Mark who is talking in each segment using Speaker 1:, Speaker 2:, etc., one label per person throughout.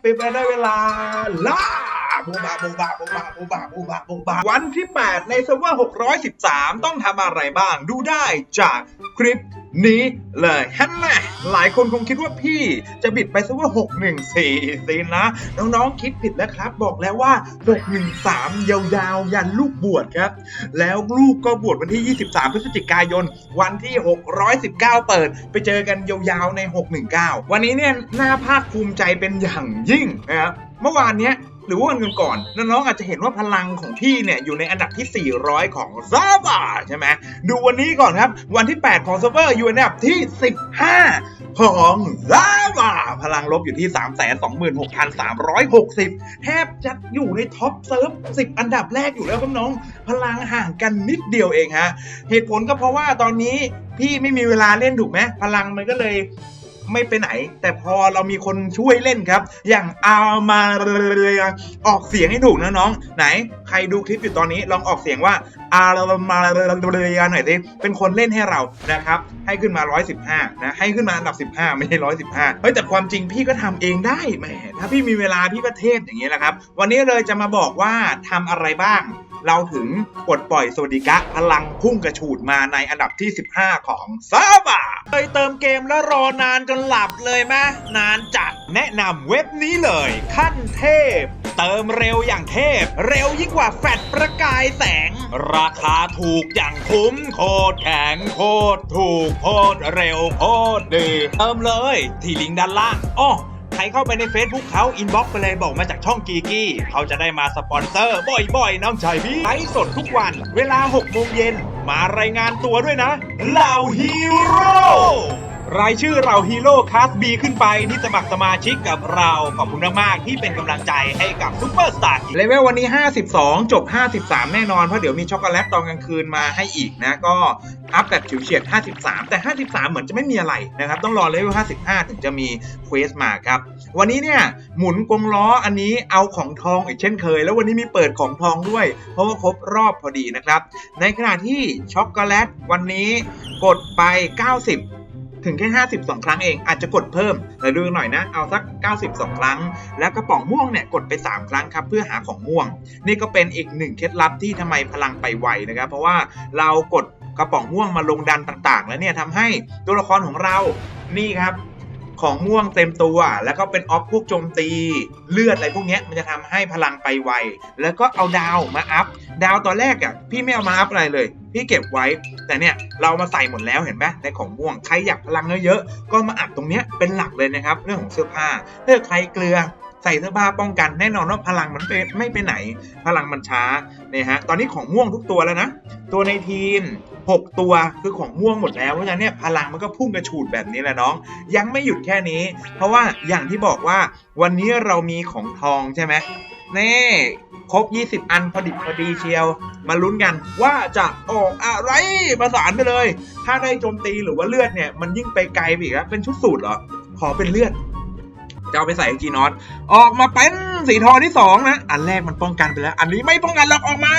Speaker 1: เป็นไปได้เวลาล่า บูบาบูบาบูบาบูบาบูบาบูบาวันที่ 8 ในเซิร์ฟเวอร์613 ต้องทำอะไรบ้างดูได้จากคลิปนี้เลยฮันแหละหลายคนคงคิดว่าพี่จะบิดไปเซิร์ฟเวอร์614สินะ น้องๆคิดผิดแล้วครับ บอกแล้วว่า 613 ยาวๆ ยันลูกบวชครับ แล้วลูกก็บวชวันที่ 23 พฤศจิกายน วันที่ 619 เปิด ไปเจอกันยาวๆ ใน 619 วันนี้เนี่ยน่าภาคภูมิใจเป็นอย่างยิ่งนะครับเมื่อวานเนี้ย หรือว่าวันก่อนๆน้องๆอาจจะเห็นว่าพลังของพี่เนี่ยอยู่ในอันดับที่ 400 ของซาบาใช่ไหมดูวันนี้ก่อนครับ วันที่ 8 ของเซิร์ฟเวอร์อยู่ในอันดับที่ 15 ของซาบาพลังลบอยู่ที่ 326,360 แทบจะอยู่ในท็อปเซิร์ฟ 10 อันดับแรกอยู่แล้วครับน้อง พลังห่างกันนิดเดียวเองฮะเหตุผลก็เพราะว่าตอนนี้พี่ไม่มีเวลาเล่นถูกไหมพลังมันก็เลย ไม่ไปไหน แต่พอเรามีคนช่วยเล่นครับ อย่างอามาเรียออกเสียงให้ถูกนะน้องไหน ครดูคลิปอยู่ตอนนี้ลองออกเสียงว่าอามาเรียหน่อยสิเป็นคนเล่นให้เรานะครับ ให้ขึ้นมา 115 นะ ให้ขึ้นมาอันดับ 15 ไม่ใช่ 115 เฮ้ย แต่ความจริงพี่ก็ทำเองได้แหมถ้าพี่มีเวลาพี่ก็เทพอย่างนี้แหละครับ วันนี้เลยจะมาบอกว่าทำอะไรบ้าง เราถึงปลดปล่อยสวัสดิกะพลังพุ่งกระฉูดมาในอันดับที่ 15 ของซาบาเคยเติมเกมแล้วรอนานจนหลับเลยไหมนานจัดแนะนำเว็บนี้เลย ขั้นเทพ เติมเร็วอย่างเทพ เร็วยิ่งกว่าแฟลชประกายแสง ราคาถูกอย่างคุ้มโคตรแข็งโคตรถูกโคตรเร็วโคตรดีเติมเลย ที่ลิงก์ด้านล่างอ้อใครเข้าไปใน Facebook เขาอินบ็อกไปเลยบอกมาจากช่องกีกี้ เขาจะได้มาสปอนเซอร์ บ่อยๆ น้องชายพี่ไลฟ์สดทุกวัน เวลา6โมงเย็น มารายงานตัวด้วยนะเหล่าฮีโร่ รายชื่อเราฮีโร่คลาสบีขึ้นไปที่สมัครสมาชิกกับเรา ขอบคุณมากๆที่เป็นกำลังใจให้กับซุปเปอร์สตาร์เลเวลวันนี้ 52 จบ 53 แน่นอน เพราะเดี๋ยวมีช็อกโกแลตตอนกลางคืนมาให้อีกนะ ก็อัพแบบฉิวเฉียด 53 แต่ 53 เหมือนจะไม่มีอะไรนะครับ ต้องรอเลเวล 55 ถึงจะมีเควสมาครับ วันนี้เนี่ยหมุนกงล้ออันนี้เอาของทองอีกเช่นเคย แล้ววันนี้มีเปิดของทองด้วย เพราะว่าครบรอบพอดีนะครับ ในขณะที่ช็อกโกแลตวันนี้กดไป 90 ถึงแค่ 52 ครั้งเอง อาจจะกดเพิ่มแต่ดูหน่อยนะ เอาสัก 92 ครั้ง แล้วกระป๋องม่วงเนี่ยกดไป 3 ครั้งครับเพื่อหาของม่วง นี่ก็เป็นอีกหนึ่งเคล็ดลับที่ทำไมพลังไปไวนะครับ เพราะว่าเรากดกระป๋องม่วงมาลงดันต่างๆ แล้วเนี่ยทำให้ตัวละครของเรานี่ครับ ของม่วงเต็มตัว แล้วก็เป็นออฟพวกโจมตีเลือดอะไรพวกนี้มันจะทำให้พลังไปไว แล้วก็เอาดาวมาอัพ ดาวตอนแรกอะพี่ไม่เอามาอัพอะไรเลย พี่เก็บไว้ แต่เนี่ยเรามาใส่หมดแล้วเห็นไหมในของม่วงใครอยากพลังเยอะๆก็มาอัดตรงเนี้ยเป็นหลักเลยนะครับ เรื่องของเสื้อผ้าถ้าใครเกลือใส่เสื้อผ้าป้องกันแน่นอนว่าพลังมันไปไม่ไปไหน พลังมันช้า เนี่ยฮะตอนนี้ของม่วงทุกตัวแล้วนะ ตัวในทีม 6 ตัวคือของม่วงหมดแล้วเพราะฉะนั้นเนี่ยพลังมันก็พุ่งกระฉูดแบบนี้แหละน้อง ยังไม่หยุดแค่นี้ เพราะว่าอย่างที่บอกว่าวันนี้เรามีของทองใช่ไหมนี่ครบ 20 อันพอดิบพอดีเชียว มาลุ้นกันว่าจะออกอะไรประสานไปเลย ถ้าได้โจมตีหรือว่าเลือดเนี่ย มันยิ่งไปไกลไปอีกครับเป็นชุดสูตรเหรอ ขอเป็นเลือด จะเอาไปใส่จีนอตออกมาเป็น สีทองที่สองนะ อันแรกมันป้องกันไปแล้ว อันนี้ไม่ป้องกันหรอกออกมา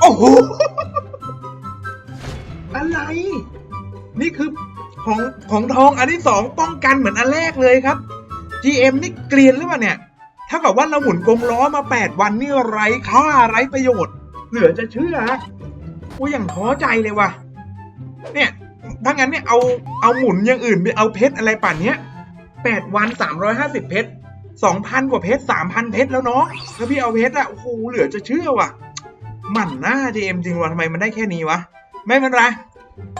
Speaker 1: โอ้โห อะไร นี่คือของของทองอันที่สองป้องกันเหมือนอันแรกเลยครับ GM นี่เกลียนหรือเปล่าเนี่ย ถ้ากับว่าเราหมุนกงล้อมา 8 วันนี่ไร้ค่าไร้ประโยชน์ เหลือจะเชื่อกูอย่างท้อใจเลยว่ะ เนี่ยถ้างั้นเนี่ยเอาเอาหมุนอย่างอื่นไปเอาเพชรอะไรป่านเนี้ย8วัน350 เพชร 2,000กว่าเพชร3,000เพชรแล้วเนาะถ้าพี่เอาเพชรอะโอ้โหเหลือจะเชื่อว่ะหมันหน้า JM จริงวะทำไมมันได้แค่นี้วะ ไม่เป็นไร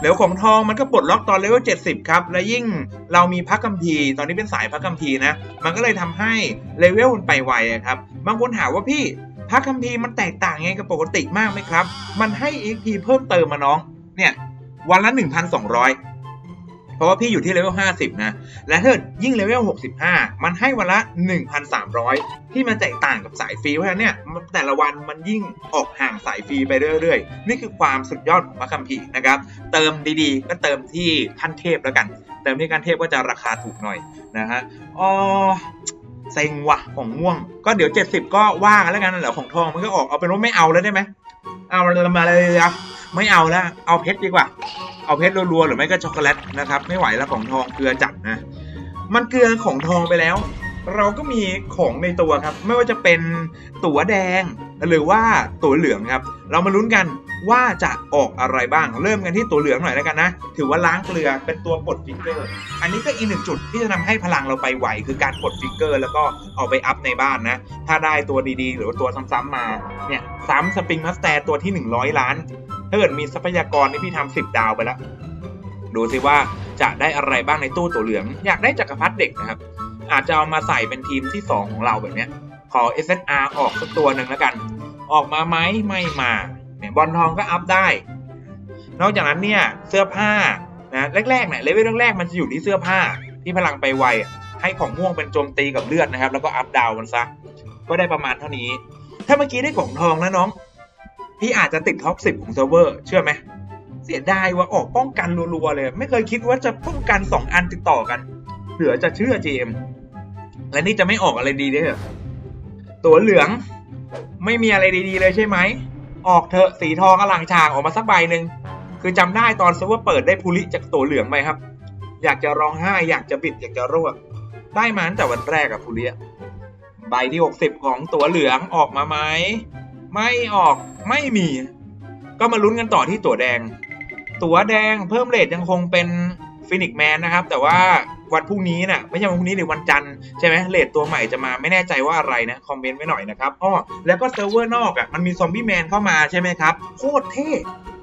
Speaker 1: เดี๋ยวของทองมันก็ปลดล็อกตอนเลเวล70 ครับ และยิ่งเรามีพักกัมพีตอนนี้เป็นสายพักกัมพีนะ มันก็เลยทำให้เลเวลมันไปไวครับ บางคนถามว่าพี่พักกัมพีมันแตกต่างไงกับปกติมากไหมครับ มันให้ XP เพิ่มเติมมาน้อง เนี่ย วันละ 1,200เพ ราะว่าพี่อยู่ที่เลเวล50 นะ และถ้าเกิดยิ่งเลเวล65 มันให้วันละ 1,300 ที่มันแตกต่างกับสายฟรี เพราะฉะนั้นเนี่ยแต่ละวันมันยิ่งออกห่างสายฟรีไปเรื่อยๆ นี่คือความสุดยอดของพระคัมภีร์นะครับ เติมดีๆ ก็เติมที่ขั้นเทพแล้วกัน เติมที่ขั้นเทพก็จะราคาถูกหน่อยนะฮะอ๋อเซ็งว่ะของม่วง ก็เดี๋ยว 70 ก็ว่ากันแล้วกันเหรอของทองมันก็ออกเอาเป็นว่าไม่เอาแล้วได้ไหมเอามาเลยครับ ไม่เอาแล้วเอาเพชรดีกว่า เอาเพชรรัวๆหรือไม่ก็ช็อกโกแลตนะครับ ไม่ไหวแล้วของทองเกลือจัดนะ มันเกลือของทองไปแล้ว เราก็มีของในตัวครับ ไม่ว่าจะเป็นตั๋วแดง หรือว่าตั๋วเหลืองครับ เรามาลุ้นกันว่าจะออกอะไรบ้าง เริ่มกันที่ตั๋วเหลืองหน่อยแล้วกันนะ ถือว่าล้างเกลือเป็นตัวปลดฟิกเกอร์ อันนี้ก็อีกหนึ่งจุดที่จะทำให้พลังเราไปไหว คือการปลดฟิกเกอร์ แล้วก็เอาไปอัพในบ้านนะ ถ้าได้ตัวดีๆ หรือว่าตัวซ้ำๆมา เนี่ยซ้ำสปริงมัสแตร์ตัวที่ 100 ล้าน ถ้าเกิดมีทรัพยากรนี่พี่ทำ10ดาวไปแล้ว ดูสิว่าจะได้อะไรบ้างในตู้ตัวเหลือง อยากได้จักรพรรดิเด็กนะครับ อาจจะเอามาใส่เป็นทีมที่ 2 ของเราแบบนี้ขอ SNR ออกสักตัวหนึ่งแล้วกัน ออกมาไหมไม่มาเนี่ยบอลทองก็อัพได้ นอกจากนั้นเนี่ยเสื้อผ้านะแรกๆเนี่ยเลเวลแรกๆมันจะอยู่ที่เสื้อผ้าที่พลังไปไวให้ของม่วงเป็นโจมตีกับเลือดนะครับ แล้วก็อัพดาวมันซะก็ได้ประมาณเท่านี้ ถ้าเมื่อกี้ได้ของทองนะน้อง พี่อาจจะติดท็อปสิบของเซิร์ฟเวอร์เชื่อไหมเสียดายว่าออกป้องกันรัวๆเลย ไม่เคยคิดว่าจะป้องกันสองอันติดต่อกัน เหลือจะเชื่อเจมและนี่จะไม่ออกอะไรดีเด้อตัวเหลืองไม่มีอะไรดีๆเลยใช่ไหม ออกเถอะสีทองอลังฉางออกมาสักใบหนึ่งคือจำได้ตอนเซัเวอร์เปิดได้ภูริจากตัวเหลืองไปครับ อยากจะร้องไห้อยากจะบิดอยากจะร่วงได้มาตั้งแต่วันแรกอะภูริใบที่ 60 ของตัวเหลืองออกมาไหม ไม่ออกไม่มี ก็มาลุ้นกันต่อที่ตัวแดง ตัวแดงเพิ่มเรทยังคงเป็นฟินิกแมนนะครับ แต่ว่าวันพรุ่งนี้น่ะไม่ใช่วันพรุ่งนี้หรือวันจันทร์ใช่ไหมเรทตัวใหม่จะมาไม่แน่ใจว่าอะไรนะ คอมเมนต์ไว้หน่อยนะครับอ้อแล้วก็เซิร์ฟเวอร์นอกอะมันมีซอมบี้แมนเข้ามาใช่ไหมครับ โคตรเท่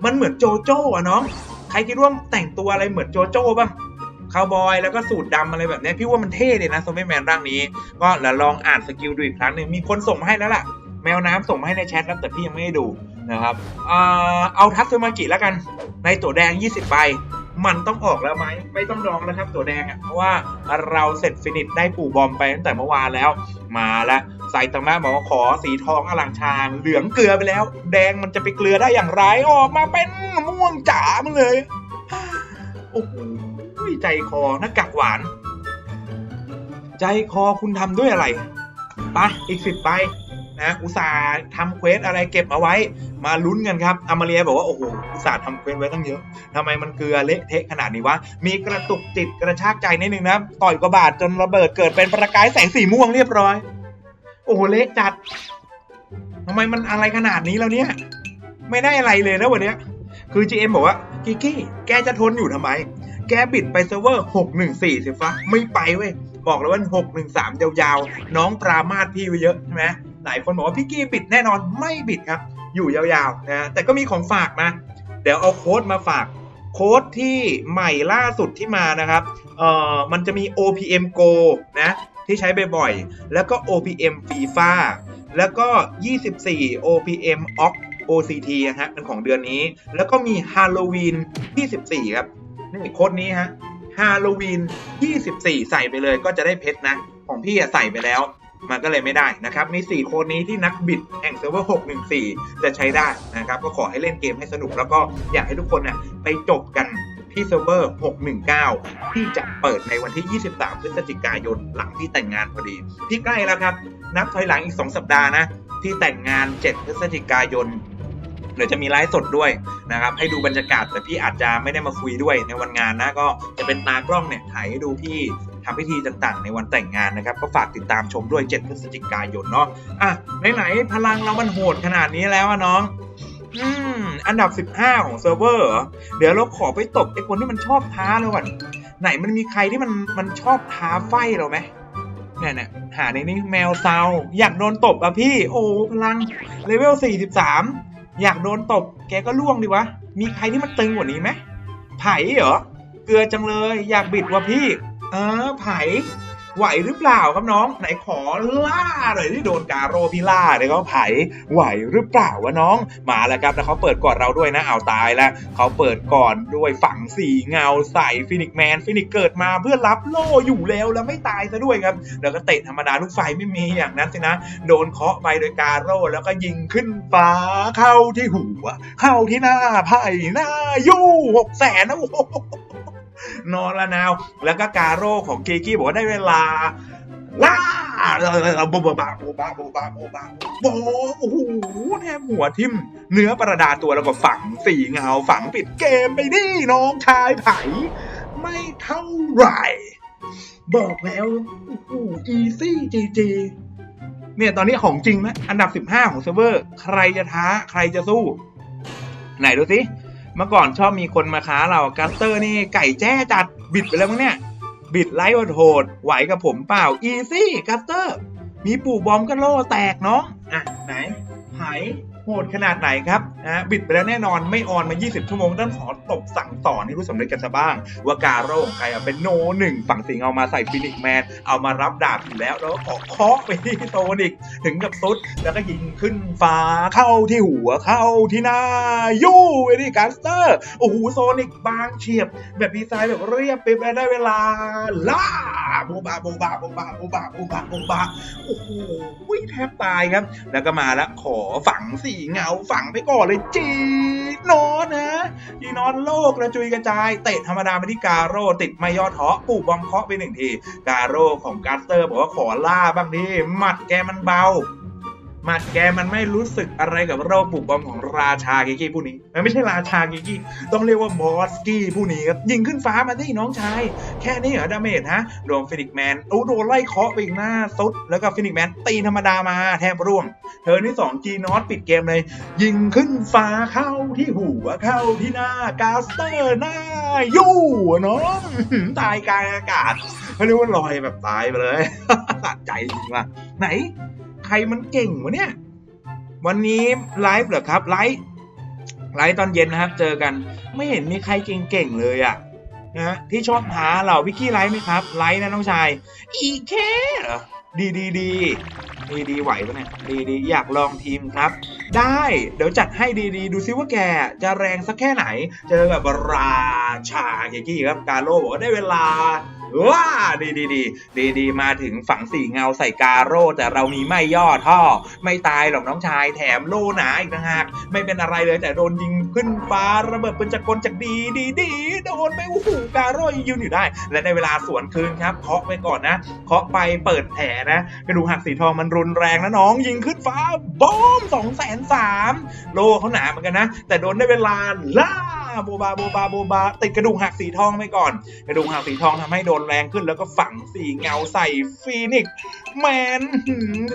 Speaker 1: มันเหมือนโจโจ้อะน้อง ใครคิดว่าแต่งตัวอะไรเหมือนโจโจ้บ้างคาวบอยแล้วก็สูตรดำอะไรแบบนี้พี่ว่ามันเท่เลยนะซอมบี้แมนร่างนี้ ก็เดี๋ยวลองอ่านสกิลดูอีกครั้งหนึ่งมีคนส่งมาให้แล้วล่ะ แมวน้ำส่งมาให้ในแชทแล้วแต่พี่ยังไม่ได้ดูนะครับเอาทัตสึมากิแล้วกันในตัวแดง 20ใบมันต้องออกแล้วไหมไม่ต้องรองแล้วครับตัวแดงอะเพราะว่าเราเสร็จฟินิชได้ปู่บอมไปตั้งแต่เมื่อวานแล้ว มาล้วใส่ตามะบอกว่าขอสีทองอลังชางเหลืองเกลือไปแล้ว แดงมันจะไปเกลือได้อย่างไรออกมาเป็นม่วงจ๋ามาเลยโอ้โหใจคอหน้ากากหวาน ใจคอคุณทำด้วยอะไรไปอีกสิบไป นะอุตส่าห์ทำเควสอะไรเก็บเอาไว้มาลุ้นกันครับอามาเรียบอกว่า โอ้โห อุตส่าห์ทำเควสไว้ตั้งเยอะทำไมมันเกลือเละเทะขนาดนี้วะ มีกระตุกจิตกระชากใจนิดนึงนะ ต่อยกระบาดจนระเบิดเกิดเป็นประกายแสงสีม่วงเรียบร้อย โอ้โห เละจัดทำไมมันอะไรขนาดนี้แล้วเนี่ย ไม่ได้อะไรเลยนะวันเนี้ยคือ GM บอกว่ากิกี้ แกจะทนอยู่ทำไม แกบิดไปเซิร์ฟเวอร์ 614สิฟะไม่ไปเว้ย บอกเลยว่า 613 ยาวๆ น้องปรามาสพี่ไว้เยอะใช่ไหม หลายคนบอกว่าพี่กี้บิดแน่นอนไม่บิดครับ อยู่ยาวๆนะแต่ก็มีของฝากนะเดี๋ยวเอาโค้ดมาฝาก โค้ดที่ใหม่ล่าสุดที่มานะครับเอ่อมันจะมี OPM Go นะที่ใช้บ่อยๆ แล้วก็ OPM FIFA แล้วก็ 24 OPM OC OCT นะฮะเป็นของเดือนนี้ แล้วก็มี Halloween 24 ครับ นี่โค้ดนี้ฮะฮาโลวีน24 ใส่ไปเลยก็จะได้เพชรนะ ของพี่ใส่ไปแล้ว มันก็เลยไม่ได้นะครับ มี 4 โค้ดนี้ที่นักบิดแห่งเซิร์ฟเวอร์ 614 จะใช้ได้นะครับ ก็ขอให้เล่นเกมให้สนุก แล้วก็อยากให้ทุกคนน่ะไปจบกันที่เซิร์ฟเวอร์ 619 ที่จะเปิดในวันที่ 23 พฤศจิกายนหลังที่แต่งงานพอดีพี่ใกล้แล้วครับ นับถอยหลังอีก 2 สัปดาห์นะ ที่แต่งงาน 7 พฤศจิกายนเดี๋ยวจะมีไลฟ์สดด้วยนะครับ ให้ดูบรรยากาศแต่พี่อาจจะไม่ได้มาคุยด้วยในวันงานนะ ก็จะเป็นตากล้องเนี่ยถ่ายให้ดูพี่ ทำพิธีต่างๆ ในวันแต่งงานนะครับ ก็ฝากติดตามชมด้วย 7 พฤศจิกายนเนาะอะไหนๆพลังเรามันโหดขนาดนี้แล้วน้องอืมอันดับ 15 ของเซิร์ฟเวอร์ เดี๋ยวเราขอไปตบไอ้คนที่มันชอบท้าเราก่อนไหนมันมีใครที่มันมันชอบท้าไฟเราไหมเนี่ยเนี่ยหาในนี้แมวเซาอยากโดนตบอะพี่ โอ้พลังเลเวล 43 อยากโดนตบ แกก็ล่วงดิวะ มีใครที่มันตึงกว่านี้ไหมไผ่เหรอ เกลือจังเลย อยากบิดว่ะพี่ เออไผ่ไหวหรือเปล่าครับน้อง ไหนขอล่าหน่อยที่โดนกาโรพีล่าเนี่ยก็ไผ่ไหวหรือเปล่าวะน้อง มาแล้วครับแล้วเขาเปิดก่อนเราด้วยนะเอาตายแล้วเขาเปิดก่อนด้วยฝั่งสีเงาใส่ฟินิกแมนฟินิกเกิดมาเพื่อรับโล่อยู่แล้วแล้วไม่ตายซะด้วยครับแล้วก็เตะธรรมดาลูกไฟไม่มีอย่างนั้นสินะ โดนเคาะไปโดยกาโรแล้วก็ยิงขึ้นฟ้าเข้าที่หัว เข้าที่หน้าไผ่หน้ายู่หกแสนนะโอ้ นอนละนาว แล้วก็การโร่ของเกกี้บอกว่าได้เวลาล่าโบบบบบบบบบโอ้โหแทบหัวทิ่มเนื้อประดาตัวแล้วก็ฝังสีเงาฝังปิดเกมไปนี่น้องชายไผ่ไม่เท่าไหร่ บอกแล้วโอ้โหอีซี่จีจีเนี่ยตอนนี้ของจริงนะอันดับ 15 ของเซิร์ฟเวอร์ ใครจะท้า ใครจะสู้ ไหนดูสิ เมื่อก่อนชอบมีคนมาค้าเรากัสเตอร์นี่ไก่แจ้จัดบิดไปแล้วมั้งเนี่ย บิดไลท์โหดไหวกับผมเปล่าอีซี่กัสเตอร์ มีปู่บอมก็โล่แตกเนาะอะ ไหนไห หดขนาดไหนครับนะบิดไปแล้วแน่นอนไม่ออนมา 20 ชั่วโมงต้องขอตบสั่งสอนให้รู้สำเร็จกันซะบ้าง ว่ากาโร่ของใครเป็นโนหนึ่งฝั่งสิงเอามาใส่ฟินิกแมน เอามารับดาบอยู่แล้ว แล้วก็ขอเคาะไปที่โซนิกถึงกับซุด แล้วก็ยิงขึ้นฟ้าเข้าที่หัวเข้าที่หน้ายู่ไอ้นี่กัสเตอร์โอ้โหโซนิกบางเฉียบ แบบดีไซน์แบบเรียบไปได้เวลาล่าโบบาโบบาโบบาโบบาโบบาโบบาโอ้โหแทบตายครับ แล้วก็มาแล้วขอฝังสี่เงาฝังไปก่อนเลยจีนอนนะจีนอนโลกกระจุยกระจาย เตะธรรมดาไปที่กาโร่ติดไม่ย่อท้อปูบอมเคาะไปหนึ่งที กาโร่ของกาสเตอร์บอกว่าขอล่าบ้างดิหมัดแกมันเบา หมัดแกมันไม่รู้สึกอะไรกับโรคปุกบอมของราชากิกี้ผู้นี้มันไม่ใช่ราชากิกี้ต้องเรียกว่าบอสกี้ผู้นี้ครับยิงขึ้นฟ้ามาที่น้องชาย แค่นี้เหรอดาเมจฮะโดนฟินิกแมนโอ้โดนไล่เคาะไปอีกหน้าซุดแล้วก็ฟินิกแมนตีธรรมดามาแทบร่วง เธอที่2 G นอตปิดเกมเลย ยิงขึ้นฟ้าเข้าที่หัวเข้าที่หน้ากาสเตอร์หน้ายู่น้องตายกลางอากาศเขาเรียกว่าลอยแบบตายไปเลยสะใจจริงว่ะไหน ใครมันเก่งวะเนี่ย วันนี้ไลฟ์เหรอครับไลฟ์ไลฟ์ตอนเย็นนะครับ เจอกันไม่เห็นมีใครเก่งๆเลยอะนะที่ชอบหาเราวิกกี้ไลฟ์ไหมครับไลฟ์นะน้องชายอีแค่เหรอดีดีดีดีดีไหวปะเนี่ยดีดีอยากลองทีมครับ ได้เดี๋ยวจัดให้ดีดีดูซิว่าแกจะแรงสักแค่ไหน เจอกับราชาเกกี้ครับกาโลบอกว่าได้เวลา ว้าดีดีดีดีดีมาถึงฝั่งสี่เงาใส่กาโร่แต่เรามีไม่ย่อท่อ ไม่ตายหรอกน้องชายแถมโลหนาอีกต่างหากไม่เป็นอะไรเลยแต่โดนยิงขึ้นฟ้าระเบิดปืนจักกลจากดีดีดีโดนไปโอ้โหกาโร่ยืนอยู่ได้ และในเวลาสวนคืนครับเคาะไปก่อนนะเคาะไปเปิดแผลนะกระดูกหักสีทองมันรุนแรงนะน้องยิงขึ้นฟ้าบอมสองแสนสามโลเขาหนาเหมือนกันนะ แต่โดนได้เวลาล่าโบบาโบบาโบบาติดกระดูกหักสีทองไปก่อน กระดูกหักสีทองทำให้โดนแรงขึ้นแล้วก็ฝังสีเงาใส่ฟีนิกซ์แมน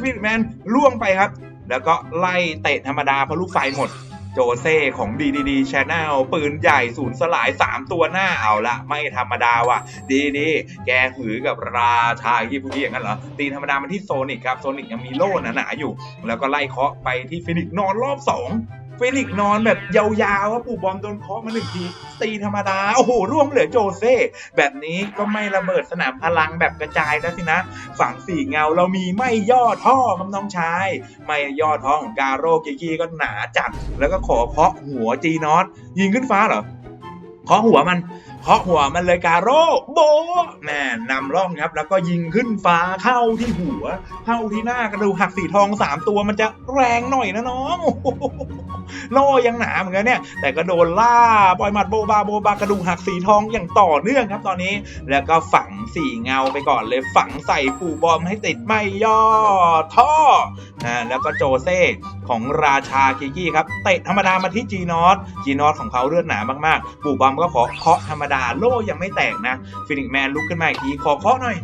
Speaker 1: ฟีนิกซ์แมนล่วงไปครับ แล้วก็ไล่เตะธรรมดาเพราะลูกไฟหมดโจเซ่ของ DDD Channel ปืนใหญ่ศูนย์สลาย 3 ตัวหน้าเอาละไม่ธรรมดาว่ะดีดีแกหือกับราชายี่ผู้นี้อย่างนั้นเหรอ ตีธรรมดามาที่โซนิกครับ โซนิกยังมีโล่หนาๆอยู่ แล้วก็ไล่เคาะไปที่ฟินิกซ์นอนรอบ 2 ฟินิกนอนแบบยาวๆว่าปู่บอมโดนเคาะมาหนึ่งทีตีธรรมดา โอ้โห ร่วงเหลือโจเซ่ แบบนี้ก็ไม่ระเบิดสนามพลังแบบกระจายแล้วสินะ ฝั่งสี่เงาเรามีไม่ย่อท่อกับน้องชาย ไม่ย่อท้องของกาโร่กิกี้ก็หนาจัด แล้วก็ขอเคาะหัวจีนอตยิงขึ้นฟ้าเหรอเคาะหัวมัน เคาะหัวมันเลยการโร่โบแม่นำร่องครับ แล้วก็ยิงขึ้นฟ้าเข้าที่หัว เข้าที่หน้ากระดูกหักสีทองสามตัวมันจะแรงหน่อยนะน้องโล่ยังหนาเหมือนกันเนี่ย แต่ก็โดนล่าปล่อยหมัดโบบาโบบากระดูกหักสีทองอย่างต่อเนื่องครับตอนนี้ แล้วก็ฝังสี่เงาไปก่อนเลยฝังใส่ปูบอมให้ติดไม่ย่อท่อนะแล้วก็โจเซ่ของราชาคิกี้ครับเตะธรรมดามาที่จีนอสจีนอสของเขาเลือดหนามากๆปูบอมก็ขอเคาะธรรมดาดาโล่ยังไม่แตกนะฟินิกแมนลุกขึ้นมาอีกทีขอเคาะหน่อย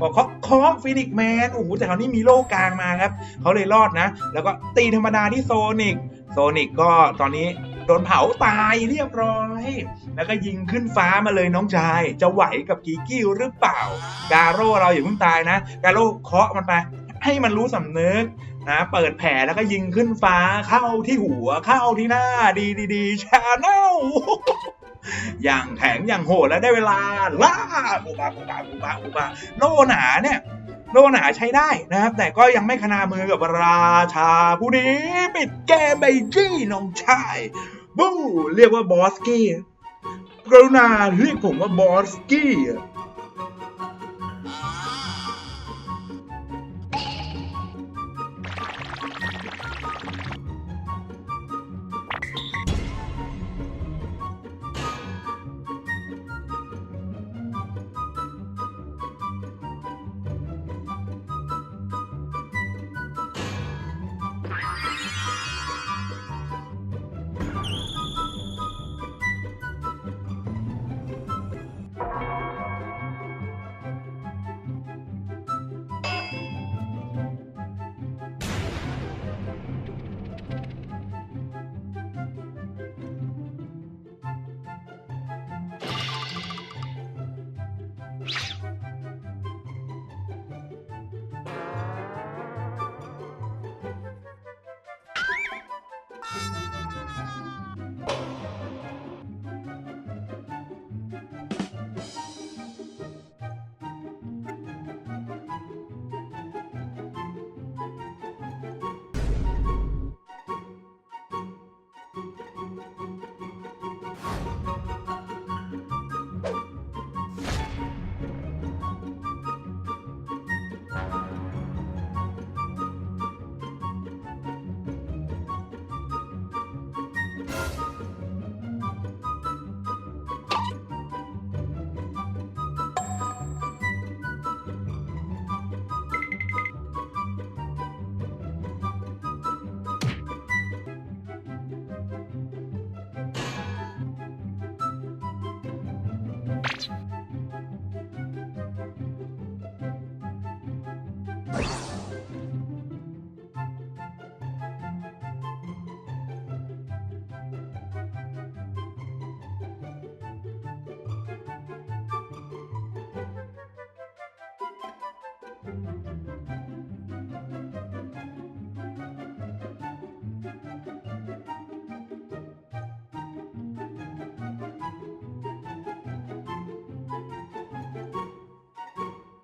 Speaker 1: ขอเคาะเคาะฟินิกแมนโอ้โหแต่คราวนี้มีโล่กลางมาครับเขาเลยรอดนะ แล้วก็ตีธรรมดาที่โซนิกโซนิกก็ตอนนี้โดนเผาตายเรียบร้อย แล้วก็ยิงขึ้นฟ้ามาเลยน้องชาย จะไหวกับกีกิ้วหรือเปล่า กาโร่เราอย่าเพิ่งตายนะ กาโร่เคาะมันไป ให้มันรู้สำนึก นะเปิดแผลแล้วก็ยิงขึ้นฟ้าเข้าที่หัวเข้าที่หน้าดีดีดีชาแนลอย่างแข็งอย่างโหดแล้วได้เวลาล่าบูบาบูบาบูบาบูบาโลหนาเนี่ยโลหนาใช้ได้นะครับ แต่ก็ยังไม่ขนามือกับราชาผู้นี้ ปิดเกมไปจี้น้องชายบูเรียกว่าบอสกี้กรุณาเรียกผมว่าบอสกี้